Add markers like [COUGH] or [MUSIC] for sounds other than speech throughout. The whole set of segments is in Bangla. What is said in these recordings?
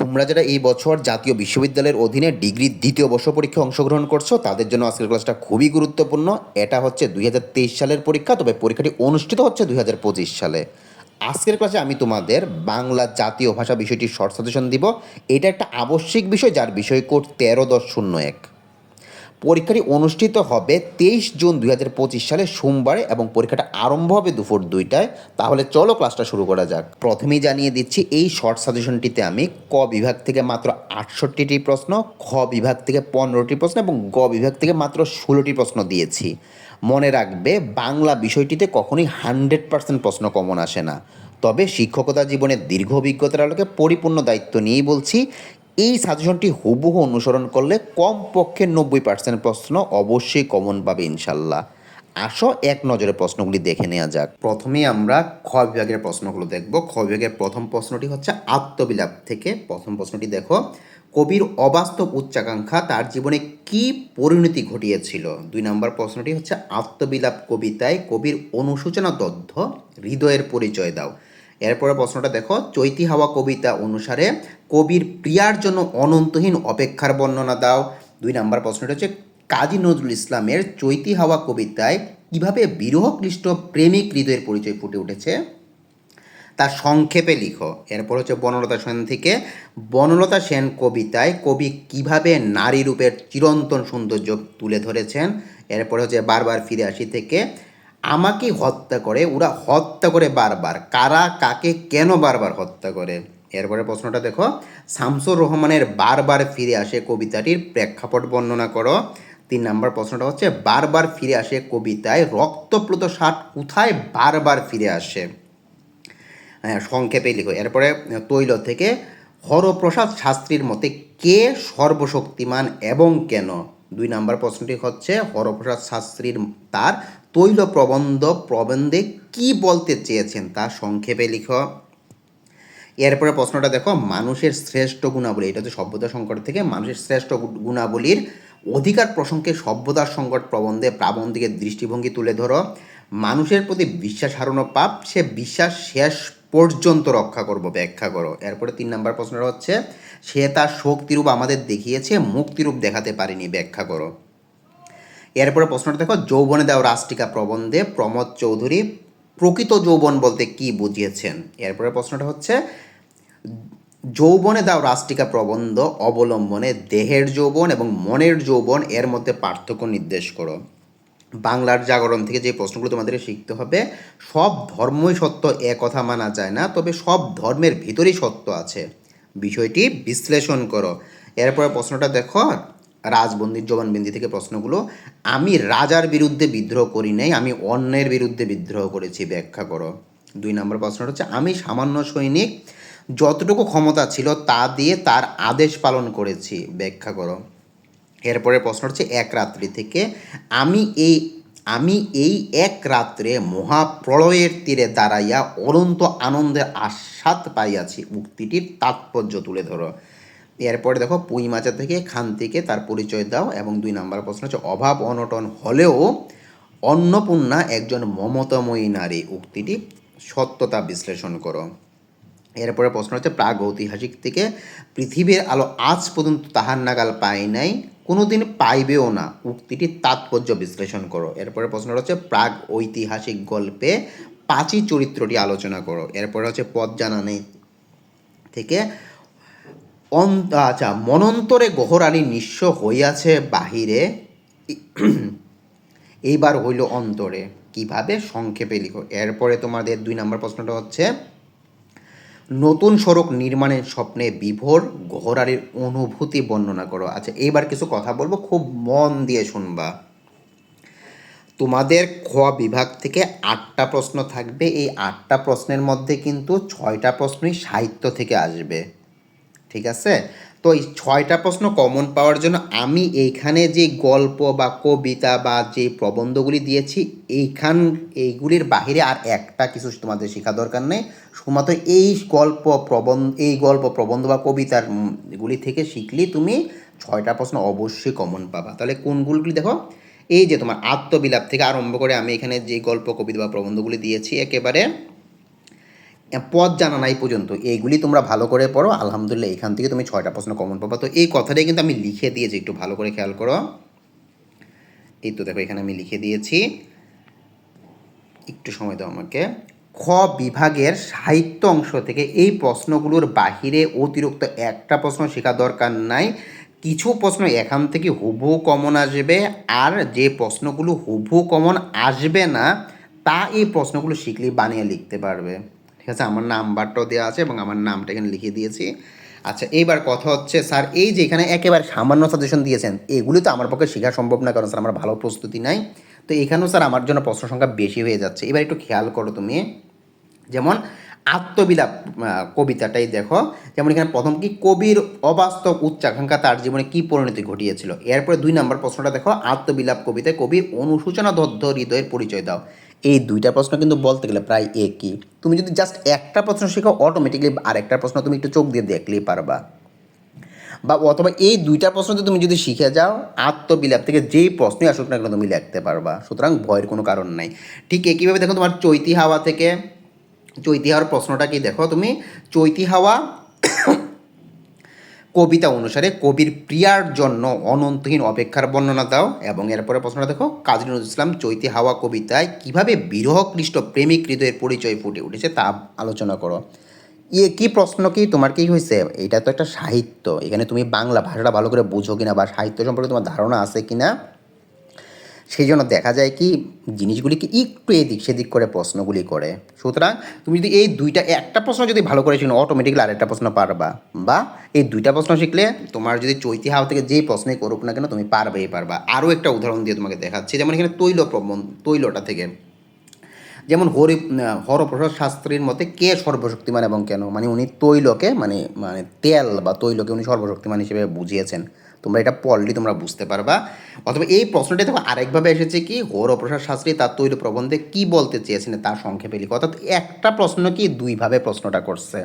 তোমরা যারা এই বছর জাতীয় বিশ্ববিদ্যালয়ের অধীনে ডিগ্রি দ্বিতীয় বর্ষ পরীক্ষায় অংশগ্রহণ করছ, তাদের জন্য আজকের ক্লাসটা খুবই গুরুত্বপূর্ণ। এটা হচ্ছে দুই হাজার তেইশ সালের পরীক্ষা, তবে পরীক্ষাটি অনুষ্ঠিত হচ্ছে দুই হাজার পঁচিশ সালে। আজকের ক্লাসে আমি তোমাদের বাংলা জাতীয় ভাষা বিষয়টি শর্ট সাজেশন দিব। এটা একটা আবশ্যিক বিষয়, যার বিষয় কোড তেরো দশ শূন্য এক। পরীক্ষাটি অনুষ্ঠিত হবে তেইশ জুন দুই হাজার পঁচিশ সালে সোমবারে এবং পরীক্ষাটা আরম্ভ হবে দুপুর দুইটায়। তাহলে চলো ক্লাসটা শুরু করা যাক। প্রথমেই জানিয়ে দিচ্ছি, এই শর্ট সাজেশনটিতে আমি ক বিভাগ থেকে মাত্র আটষট্টিটি প্রশ্ন, খ বিভাগ থেকে পনেরোটি প্রশ্ন এবং গ বিভাগ থেকে মাত্র ষোলোটি প্রশ্ন দিয়েছি। মনে রাখবে, বাংলা বিষয়টিতে কখনোই হান্ড্রেড পার্সেন্ট প্রশ্ন কমন আসে না। তবে শিক্ষকতা জীবনের দীর্ঘ অভিজ্ঞতার আলোকে পরিপূর্ণ দায়িত্ব নিয়েই বলছি এই সাজেশনটি হুবহু অনুসরণ করলে কমপক্ষে নব্বই পার্সেন্ট প্রশ্ন অবশ্যই কমন পাবে ইনশাল্লাহ। আসো, এক নজরে প্রশ্নগুলি দেখে নেওয়া যাক। প্রথমেই আমরা খ বিভাগের প্রশ্নগুলো দেখব। খ বিভাগের প্রথম প্রশ্নটি হচ্ছে আত্মবিলাপ থেকে। প্রথম প্রশ্নটি দেখো, কবির অবাস্তব উচ্চাকাঙ্ক্ষা তার জীবনে কি পরিণতি ঘটিয়েছিল? দুই নম্বর প্রশ্নটি হচ্ছে আত্মবিলাপ কবিতায় কবির অনুসূচনা তথ্য, হৃদয়ের পরিচয় দাও। এরপরে প্রশ্নটা দেখো, চৈতি হাওয়া কবিতা অনুসারে কবির প্রিয়ার জন্য অনন্তহীন অপেক্ষার বর্ণনা দাও। দুই নাম্বার প্রশ্নটা হচ্ছে, কাজী নজরুল ইসলামের চৈতি হাওয়া কবিতায় কীভাবে বিরহক্লিষ্ট প্রেমিক হৃদয়ের পরিচয় ফুটে উঠেছে? তার সংক্ষেপে লিখো। এরপর হচ্ছে, বনলতা সেন থেকে বনলতা সেন কবিতায় কবি কীভাবে নারী রূপের চিরন্তন সৌন্দর্য তুলে ধরেছেন? এরপরে হচ্ছে, বারবার ফিরে আসি থেকে আমাকে হত্যা করে ওরা হত্যা করে বারবার। কারা কাকে কেন বারবার হত্যা করে? এরপরে প্রশ্নটা দেখো। শামসুর রহমানের বারবার ফিরে আসে কবিতাটির প্রেক্ষাপট বর্ণনা করো। তিন নম্বর প্রশ্নটা হচ্ছে বারবার ফিরে আসে কবিতায় রক্তপ্লুত ষাট কোথায় বারবার ফিরে আসে? হ্যাঁ, সংক্ষেপে লিখো। এরপরে তৈল থেকে হরপ্রসাদ শাস্ত্রীর মতে কে সর্বশক্তিমান এবং কেন? দুই নাম্বার প্রশ্নটি হচ্ছে হরপ্রসাদ শাস্ত্রীর তার তৈল প্রবন্ধ প্রবন্ধে কি বলতে চেয়েছেন তা সংক্ষেপে লিখো। এরপরে প্রশ্নটা দেখো, মানুষের শ্রেষ্ঠ গুণাবলী, এটা হচ্ছে সভ্যতা সংকট থেকে মানুষের শ্রেষ্ঠ গুণাবলীর অধিকার প্রসঙ্গে সভ্যতার সংকট প্রবন্ধে প্রাবন্ধিকের দৃষ্টিভঙ্গি তুলে ধরো। মানুষের প্রতি বিশ্বাস হারানো পাপ, সে বিশ্বাস শেষ পর্যন্ত রক্ষা করব, ব্যাখ্যা করো। এরপরে তিন নম্বর প্রশ্নটা হচ্ছে, সে তার শক্তিরূপ আমাদের দেখিয়েছে, মুক্তিরূপ দেখাতে পারেনি, ব্যাখ্যা করো। এরপরে প্রশ্নটা দেখো, যৌবনে দেওয়া রাষ্ট্রিকা প্রবন্ধে প্রমোদ চৌধুরী প্রকৃত যৌবন বলতে কি বুঝিয়েছেন? এরপরে প্রশ্নটা হচ্ছে, যৌবনে দাও রাষ্ট্রিকা প্রবন্ধ অবলম্বনে দেহের যৌবন এবং মনের যৌবন এর মধ্যে পার্থক্য নির্দেশ করো। বাংলার জাগরণ থেকে যে প্রশ্নগুলো তোমাদের শিখতে হবে, সব ধর্মই সত্য, এ কথা মানা যায় না, তবে সব ধর্মের ভিতরেই সত্য আছে। বিষয়টি বিশ্লেষণ করো। এরপরে প্রশ্নটা দেখো রাজবন্দির জবানবন্দি থেকে প্রশ্নগুলো, আমি রাজার বিরুদ্ধে বিদ্রোহ করি নাই, আমি অন্যের বিরুদ্ধে বিদ্রোহ করেছি, ব্যাখ্যা করো। দুই নম্বর প্রশ্নটা হচ্ছে, আমি সামান্য সৈনিক, যতটুকু ক্ষমতা ছিল তা দিয়ে তার আদেশ পালন করেছি। ব্যাখ্যা করো। এরপরে প্রশ্ন হচ্ছে, এক রাত্রি থেকে আমি এই আমি এই এক রাত্রে মহাপ্রলয়ের তীরে দাঁড়াইয়া অনন্ত আনন্দের আস্বাদ পাইয়াছি। উক্তিটির তাৎপর্য তুলে ধরো। এরপরে দেখো পুঁই মাচা থেকে খান থেকে তার পরিচয় দাও এবং দুই নাম্বার প্রশ্ন হচ্ছে, অভাব অনটন হলেও অন্নপূর্ণা একজন মমতাময়ী নারী। উক্তিটি সত্যতা বিশ্লেষণ করো। এরপরে প্রশ্ন হচ্ছে প্রাগ ঐতিহাসিক থেকে পৃথিবীর আলো আজ পর্যন্ত তাহার নাগাল পায় নাই, কোনোদিন পাইবেও না। উক্তিটির তাৎপর্য বিশ্লেষণ করো। এরপরে প্রশ্ন হচ্ছে প্রাগ ঐতিহাসিক গল্পে পাঁচি চরিত্রটি আলোচনা করো। এরপরে হচ্ছে পদ জানা নেই থেকে আচ্ছা মনন্তরে গহরানি নিঃস্ব হইয়াছে বাহিরে। এইবার হইল অন্তরে। কীভাবে? সংক্ষেপে লিখো। এরপরে তোমাদের দুই নম্বর প্রশ্নটা হচ্ছে, নতুন সড়ক নির্মাণের স্বপ্নে বিভোর গহরারির অনুভূতি বর্ণনা করো। আচ্ছা এইবার কিছু কথা বলব, খুব মন দিয়ে শুনবা। তোমাদের খ বিভাগ থেকে আটটা প্রশ্ন থাকবে। এই আটটা প্রশ্নের মধ্যে কিন্তু ছয়টা প্রশ্নই সাহিত্য থেকে আসবে। ঠিক আছে? তো এই ছয়টা প্রশ্ন কমন পাওয়ার জন্য আমি এইখানে যে গল্প বা কবিতা বা যে প্রবন্ধগুলি দিয়েছি, এইখান, এইগুলির বাহিরে আর একটা কিছু তোমাদের শেখা দরকার নেই। শুধুমাত্র এই গল্প প্রবন্ধ, এই গল্প প্রবন্ধ বা কবিতার গুলি থেকে শিখলেই তুমি ছয়টা প্রশ্ন অবশ্যই কমন পাবা। তাহলে কোনগুলি দেখো? এই যে তোমার আত্মবিলাপ থেকে আরম্ভ করে আমি এখানে যে গল্প, কবিতা বা প্রবন্ধগুলি দিয়েছি, একেবারে পদ জানা নাই পর্যন্ত। এইগুলি তোমরা ভালো করে পড়ো। আলহামদুলিল্লাহ, এখান থেকে তুমি ছয়টা প্রশ্ন কমন পাবা। তো এই কথাটাই কিন্তু আমি লিখে দিয়েছি, একটু ভালো করে খেয়াল করো। এই তো দেখো, এখানে আমি লিখে দিয়েছি। একটু সময় দাও আমাকে। খ বিভাগের সাহিত্য অংশ থেকে এই প্রশ্নগুলোর বাহিরে অতিরিক্ত একটা প্রশ্ন শেখা দরকার নাই। কিছু প্রশ্ন এখান থেকে হুবহু কমন আসবে, আর যে প্রশ্নগুলো হুবহু কমন আসবে না, তা এই প্রশ্নগুলো শিখলে বানিয়ে লিখতে পারবে। ঠিক আছে? আমার নাম্বারটাও দেওয়া আছে এবং আমার নামটা এখানে লিখে দিয়েছি। আচ্ছা এইবার কথা হচ্ছে, স্যার, এই যে এখানে একেবারে সামান্য সাজেশন দিয়েছেন, এগুলি তো আমার পক্ষে শেখা সম্ভব না, কারণ স্যার, আমার ভালো প্রস্তুতি নাই। তো এখানেও, স্যার, আমার জন্য প্রশ্ন সংখ্যা বেশি হয়ে যাচ্ছে। এবার একটু খেয়াল করো তুমি। যেমন আত্মবিলাপ কবিতাটাই দেখো। যেমন এখানে প্রথম কি, কবির অবাস্তব উচ্চাকাঙ্ক্ষা তার জীবনে কি পরিণতি ঘটিয়েছিল? এরপরে দুই নম্বর প্রশ্নটা দেখো, আত্মবিলাপ কবিতায় কবির অনুসূচনা দদ্ধ হৃদয়ের পরিচয় দাও। এই দুইটা প্রশ্ন কিন্তু বলতে গেলে প্রায় একই। তুমি যদি জাস্ট একটা প্রশ্ন শেখো অটোমেটিকলি আরেকটা প্রশ্ন তুমি একটু চোখ দিয়ে দেখলেই পারবা। বা অথবা এই দুইটা প্রশ্ন তুমি যদি শিখে যাও, আত্মবিলাপ থেকে যেই প্রশ্নই আসুক না কেন তুমি লিখতে পারবা। সুতরাং ভয়ের কোনো কারণ নাই। ঠিক একইভাবে দেখো তোমার চৈতি হাওয়া থেকে চৈতি হাওয়ার প্রশ্নটা কি? দেখো তুমি, চৈতি হাওয়া [COUGHS] কবিতা অনুসারে কবির প্রিয়ার জন্য অনন্তহীন অপেক্ষার বর্ণনা দাও। এবং এরপরে প্রশ্নটা দেখো, কাজী নজরুল ইসলাম চৈতি হাওয়া কবিতায় কীভাবে বিরহকৃষ্ট প্রেমিক হৃদয়ের পরিচয় ফুটে উঠেছে তা আলোচনা করো। ইয়ে কি প্রশ্ন কি? তোমার কি হয়েছে এটা তো একটা সাহিত্য। এখানে তুমি বাংলা ভাষাটা ভালো করে বুঝো কিনা বা সাহিত্য সম্পর্কে তোমার ধারণা আছে কিনা? সেই জন্য দেখা যায় কি জিনিসগুলিকে একটু এদিক সেদিক করে প্রশ্নগুলি করে। সুতরাং তুমি যদি এই দুইটা, একটা প্রশ্ন যদি ভালো করে শিখো অটোমেটিকলি আরেকটা প্রশ্ন পারবা। বা এই দুইটা প্রশ্ন শিখলে তোমার যদি চৈতি হাওয়া থেকে যেই প্রশ্নই করুক না কেন, তুমি পারবেই পারবা। আরও একটা উদাহরণ দিয়ে তোমাকে দেখাচ্ছি। যেমন এখানে তৈল প্রবন তৈলটা থেকে। যেমন হরি হরপ্রসাদ শাস্ত্রীর মতে কে সর্বশক্তিমান এবং কেন? মানে উনি তৈলকে মানে মানে তেল বা তৈলকে উনি সর্বশক্তিমান হিসেবে বুঝিয়েছেন। তোমরা এটা পড়লে তোমরা বুঝতে পারবা। অথবা এই প্রশ্নটা দেখো, আরেকভাবে এসেছে কি হরপ্রসাদ শাস্ত্রী তার তৈল প্রবন্ধে কি বলতে চেয়েছেন তার সংক্ষেপে লিখো। অর্থাৎ একটা প্রশ্ন কি দুইভাবে প্রশ্নটা করছে।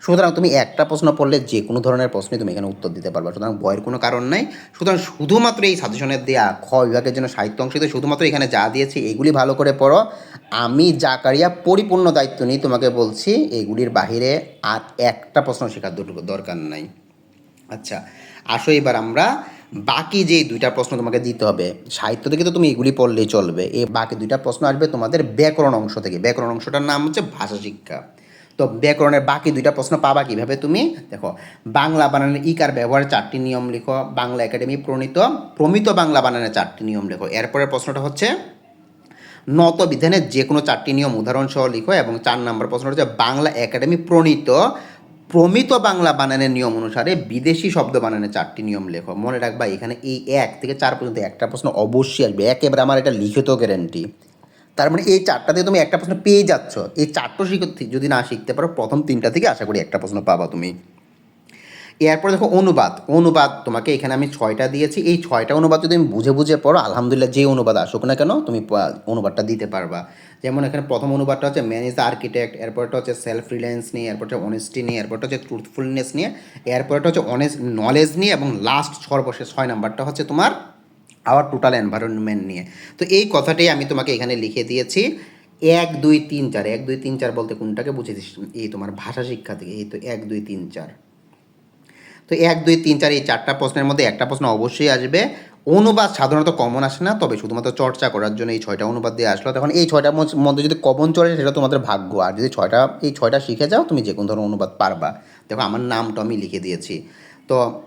সুতরাং তুমি একটা প্রশ্ন পড়লে যে কোনো ধরনের প্রশ্নে তুমি এখানে উত্তর দিতে পারবে। সুতরাং ভয়ের কোনো কারণ নাই। সুতরাং শুধুমাত্র এই সাজেশনের দেয়া খ বিভাগের জন্য সাহিত্য অংশতে শুধুমাত্র এখানে যা দিয়েছি, এগুলি ভালো করে পড়ো। আমি জাকারিয়া পরিপূর্ণ দায়িত্ব নিই তোমাকে বলছি, এগুলির বাহিরে আর একটা প্রশ্ন শেখার দর- দরকার নাই। আচ্ছা আসো এবার আমরা বাকি যে দুইটা প্রশ্ন তোমাকে দিতে হবে, সাহিত্য থেকে তো তুমি এগুলি পড়লেই চলবে এই বাকি দুইটা প্রশ্ন আসবে তোমাদের ব্যাকরণ অংশ থেকে, ব্যাকরণ অংশটার নাম হচ্ছে ভাষা শিক্ষা। তো ব্যাকরণের বাকি দুইটা প্রশ্ন পাবা কীভাবে তুমি? দেখো, বাংলা বানানের ইকার ব্যবহারের চারটি নিয়ম লিখো, বাংলা একাডেমি প্রণীত, প্রমিত বাংলা বানানের চারটি নিয়ম লেখো। এরপরের প্রশ্নটা হচ্ছে, নত বিধানের যে কোনো চারটি নিয়ম উদাহরণ সহ লিখো এবং চার নম্বর প্রশ্ন হচ্ছে, বাংলা একাডেমি প্রণীত প্রমিত বাংলা বানানের নিয়ম অনুসারে বিদেশি শব্দ বানানের চারটি নিয়ম লেখো। মনে রাখবা, এখানে এই এক থেকে চার পর্যন্ত একটা প্রশ্ন অবশ্যই আসবে। একেবারে আমার এটা লিখিত গ্যারেন্টি তার মানে এই চারটা থেকে তুমি একটা প্রশ্ন পেয়ে যাচ্ছ। এই চারটো শিখতে যদি না শিখতে পারো, প্রথম তিনটা থেকে আশা করি একটা প্রশ্ন পাবা তুমি। এরপর দেখো অনুবাদ। অনুবাদ তোমাকে এখানে আমি ছয়টা দিয়েছি। এই ছয়টা অনুবাদ যদি তুমি বুঝে বুঝে পড়ো, আলহামদুলিল্লাহ যে অনুবাদ আসুক না কেন, তুমি অনুবাদটা দিতে পারবা। যেমন এখানে প্রথম অনুবাদটা হচ্ছে ম্যানেজ আর্কিটেক্ট, এরপরটা হচ্ছে সেলফ রিলায়েন্স নিয়ে, এরপরটা অনেস্টি নিয়ে, এরপরটা হচ্ছে ট্রুথফুলনেস নিয়ে, এরপরটা হচ্ছে অনেস্ট নলেজ নিয়ে এবং লাস্ট সর্বশেষ ছয় নাম্বারটা হচ্ছে তোমার আওয়ার টোটাল এনভায়রনমেন্ট নিয়ে। তো এই কথাটাই আমি তোমাকে এখানে লিখে দিয়েছি। এক, দুই, তিন, চার। এক, দুই, তিন, চার বলতে কোনটাকে বুঝেছিস এই তোমার ভাষা শিক্ষা থেকে। এই তো এক, দুই, তিন, চার। তো এক, দুই, তিন, চার, এই চারটা প্রশ্নের মধ্যে একটা প্রশ্ন অবশ্যই আসবে। অনুবাদ সাধারণত কমন আসে না, তবে শুধুমাত্র চর্চা করার জন্য এই ছয়টা অনুবাদ দিয়ে আসলো। তখন এই ছয়টার মধ্যে- যদি কমন চলে সেটা তোমাদের ভাগ্য। আর যদি ছয়টা, এই ছয়টা শিখে যাও, তুমি যে কোনো ধরনের অনুবাদ পারবা। দেখো, আমার নামটা আমি লিখে দিয়েছি। তো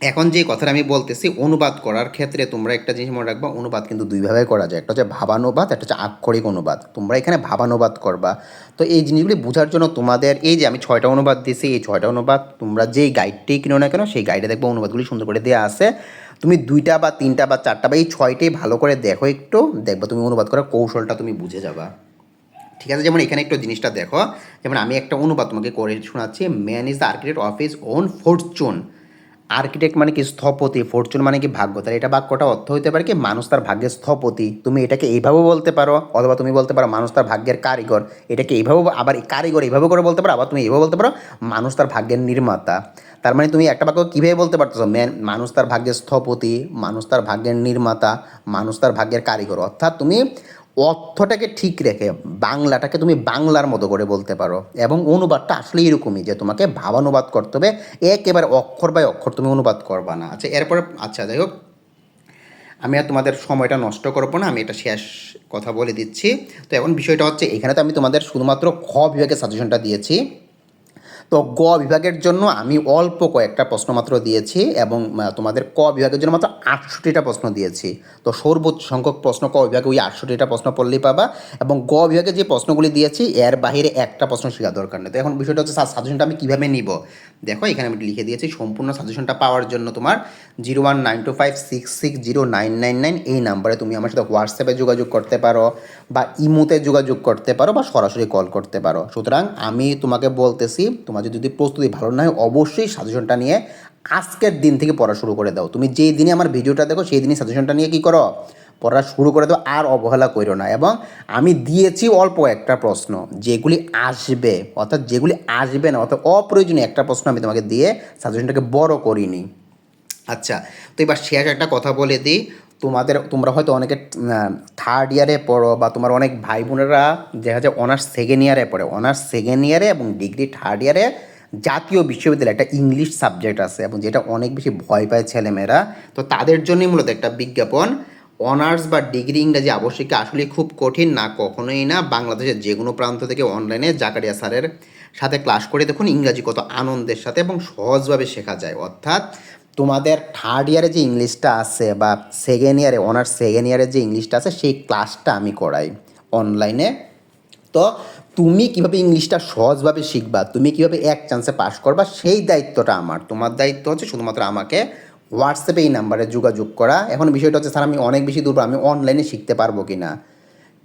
এখন যে কথাটা আমি বলতেছি, অনুবাদ করার ক্ষেত্রে তোমরা একটা জিনিস মনে রাখবা, অনুবাদ কিন্তু দুইভাবে করা যায়। একটা হচ্ছে ভাবানুবাদ, একটা হচ্ছে আক্ষরিক অনুবাদ। তোমরা এখানে ভাবানুবাদ করবা। তো এই জিনিসগুলি বোঝার জন্য তোমাদের, এই যে আমি ছয়টা অনুবাদ দিয়েছি এই ছয়টা অনুবাদ তোমরা যেই গাইডটাই কিনো না কেন, সেই গাইডে দেখব অনুবাদগুলি সুন্দর করে দেওয়া আছে। তুমি দুইটা বা তিনটা বা চারটা বা এই ছয়টাই ভালো করে দেখো একটু, দেখবা তুমি অনুবাদ করার কৌশলটা তুমি বুঝে যাবা। ঠিক আছে? যেমন এখানে একটু জিনিসটা দেখো। যেমন আমি একটা অনুবাদ তোমাকে করে শোনাচ্ছি man is the architect of his own fortune architect মানে কি স্থপতি ফরচুন মানে কি ভাগ্য? তাহলে এটা বাক্যটা অর্থ হতে পারে কি মানুষ তার ভাগ্যের স্থপতি। তুমি এটাকে এইভাবেও বলতে পারো, অথবা তুমি বলতে পারো মানুষ তার ভাগ্যের কারিগর। এটাকে এইভাবে আবার কারিগর এইভাবে করে বলতে পারো, আবার তুমি এইভাবে বলতে পারো মানুষ তার ভাগ্যের নির্মাতা। তার মানে তুমি একটা বাক্য কীভাবে বলতে পারতেছো? ম্যান মানুষ তার ভাগ্যের স্থপতি, মানুষ তার ভাগ্যের নির্মাতা, মানুষ তার ভাগ্যের কারিগর। অর্থাৎ তুমি অর্থটাকে ঠিক রেখে বাংলাটাকে তুমি বাংলার মতো করে বলতে পারো। এবং অনুবাদটা আসলে এরকমই যে তোমাকে ভাবানুবাদ করতে হবে, একেবারে অক্ষর বাই অক্ষর তুমি অনুবাদ করবা না। আচ্ছা এরপরে আচ্ছা যাই হোক। আমি আর তোমাদের সময়টা নষ্ট করব না, আমি এটা শেষ কথা বলে দিচ্ছি। তো এখন বিষয়টা হচ্ছে, এখানে তো আমি তোমাদের শুধুমাত্র খ বিভাগের সাজেশনটা দিয়েছি। তো গ বিভাগের জন্য আমি অল্প কয়েকটা প্রশ্ন মাত্র দিয়েছি এবং তোমাদের ক বিভাগের জন্য মাত্র আটষট্টিটা প্রশ্ন দিয়েছি। তো সর্বোচ্চ সংখ্যক প্রশ্ন ক বিভাগে ওই আটষট্টিটা প্রশ্ন পড়লেই পাবা এবং গ বিভাগে যে প্রশ্নগুলি দিয়েছি, এর বাহিরে একটা প্রশ্ন শেখা দরকার নেই। তো এখন বিষয়টা হচ্ছে সাজেশনটা আমি কীভাবে নিব? দেখো, এখানে আমি লিখে দিয়েছি, সম্পূর্ণ সাজেশনটা পাওয়ার জন্য তোমার zero one nine two five six six zero nine nine nine এই নাম্বারে তুমি আমার সাথে হোয়াটসঅ্যাপে যোগাযোগ করতে পারো, বা ইমোতে যোগাযোগ করতে পারো, বা সরাসরি কল করতে পারো। সুতরাং আমি তোমাকে বলতেছি, তোমার যদি প্রস্তুতি ভালো না হয়, অবশ্যই সাজেশনটা নিয়ে আজকের দিন থেকে পড়া শুরু করে দাও। তুমি যেই দিনে আমার ভিডিওটা দেখো, সেই দিনই সাজেশনটা নিয়ে কী করো? পড়া শুরু করে দাও আর অবহেলা করো না। এবং আমি দিয়েছি অল্প একটা প্রশ্ন, যেগুলি আসবে, অর্থাৎ যেগুলি আসবে না, অর্থাৎ অপ্রয়োজনীয় একটা প্রশ্ন আমি তোমাকে দিয়ে সাজেশনটাকে বড় করিনি। আচ্ছা তো এবার শেষ একটা কথা বলে দিই। তোমাদের, তোমরা হয়তো অনেকে থার্ড ইয়ারে পড়ো, বা তোমার অনেক ভাই বোনেরা দেখা যায় অনার্স সেকেন্ড ইয়ারে পড়ে। অনার্স সেকেন্ড ইয়ারে এবং ডিগ্রি থার্ড ইয়ারে জাতীয় বিশ্ববিদ্যালয়ে একটা ইংলিশ সাবজেক্ট আছে, এবং যেটা অনেক বেশি ভয় পায় ছেলেমেয়েরা। তো তাদের জন্যই মূলত একটা বিজ্ঞাপন অনার্স বা ডিগ্রি ইংরাজি আবশ্যিক আসলে খুব কঠিন না, কখনোই না। বাংলাদেশের যে কোনো প্রান্ত থেকে অনলাইনে জাকারিয়া স্যারের সাথে ক্লাস করে দেখুন ইংরাজি কত আনন্দের সাথে এবং সহজভাবে শেখা যায়। অর্থাৎ তোমাদের থার্ড ইয়ারে যে ইংলিশটা আছে বা সেকেন্ড ইয়ারে অনার্স সেকেন্ড ইয়ারে যে ইংলিশটা আছে, সেই ক্লাসটা আমি করাই অনলাইনে। তো তুমি কীভাবে ইংলিশটা সহজভাবে শিখবা, তুমি কীভাবে এক চান্সে পাস করবা, সেই দায়িত্বটা আমার। তোমার দায়িত্ব হচ্ছে শুধুমাত্র আমাকে হোয়াটসঅ্যাপে এই নাম্বারে যোগাযোগ করা। এখন বিষয়টা হচ্ছে, স্যার, আমি অনেক বেশি দূর, আমি অনলাইনে শিখতে পারব কি না?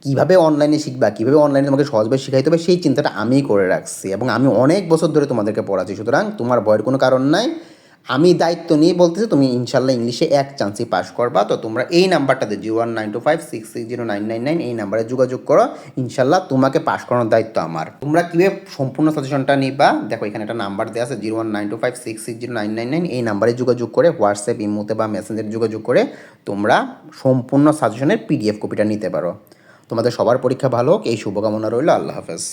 কীভাবে অনলাইনে শিখবা? কীভাবে অনলাইনে তোমাকে সহজভাবে শিখাইতে হবে? সেই চিন্তাটা আমিই করে রাখছি এবং আমি অনেক বছর ধরে তোমাদেরকে পড়াচ্ছি। সুতরাং তোমার ভয়ের কোনো কারণ নাই। আমি দায়িত্ব নিয়ে বলতেছি, তুমি ইনশাল্লাহ ইংলিশে এক চান্সই পাস করবা। তো তোমরা এই নাম্বারটাতে zero one nine two five, six six zero nine nine nine এই নাম্বারে যোগাযোগ করো। ইনশাল্লাহ তোমাকে পাস করানোর দায়িত্ব আমার। তোমরা কীভাবে সম্পূর্ণ সাজেশনটা নিবা? দেখো, এখানে একটা নাম্বার দেওয়া আছে, zero one nine two five, six six zero nine nine nine. এই নাম্বারে যোগাযোগ করে, হোয়াটসঅ্যাপ, ইমোতে বা মেসেঞ্জারে যোগাযোগ করে, তোমরা সম্পূর্ণ সাজেশনের পিডিএফ কপিটা নিতে পারো। তোমাদের সবার পরীক্ষা ভালো হোক, এই শুভকামনা রইল, আল্লাহ হাফেজ।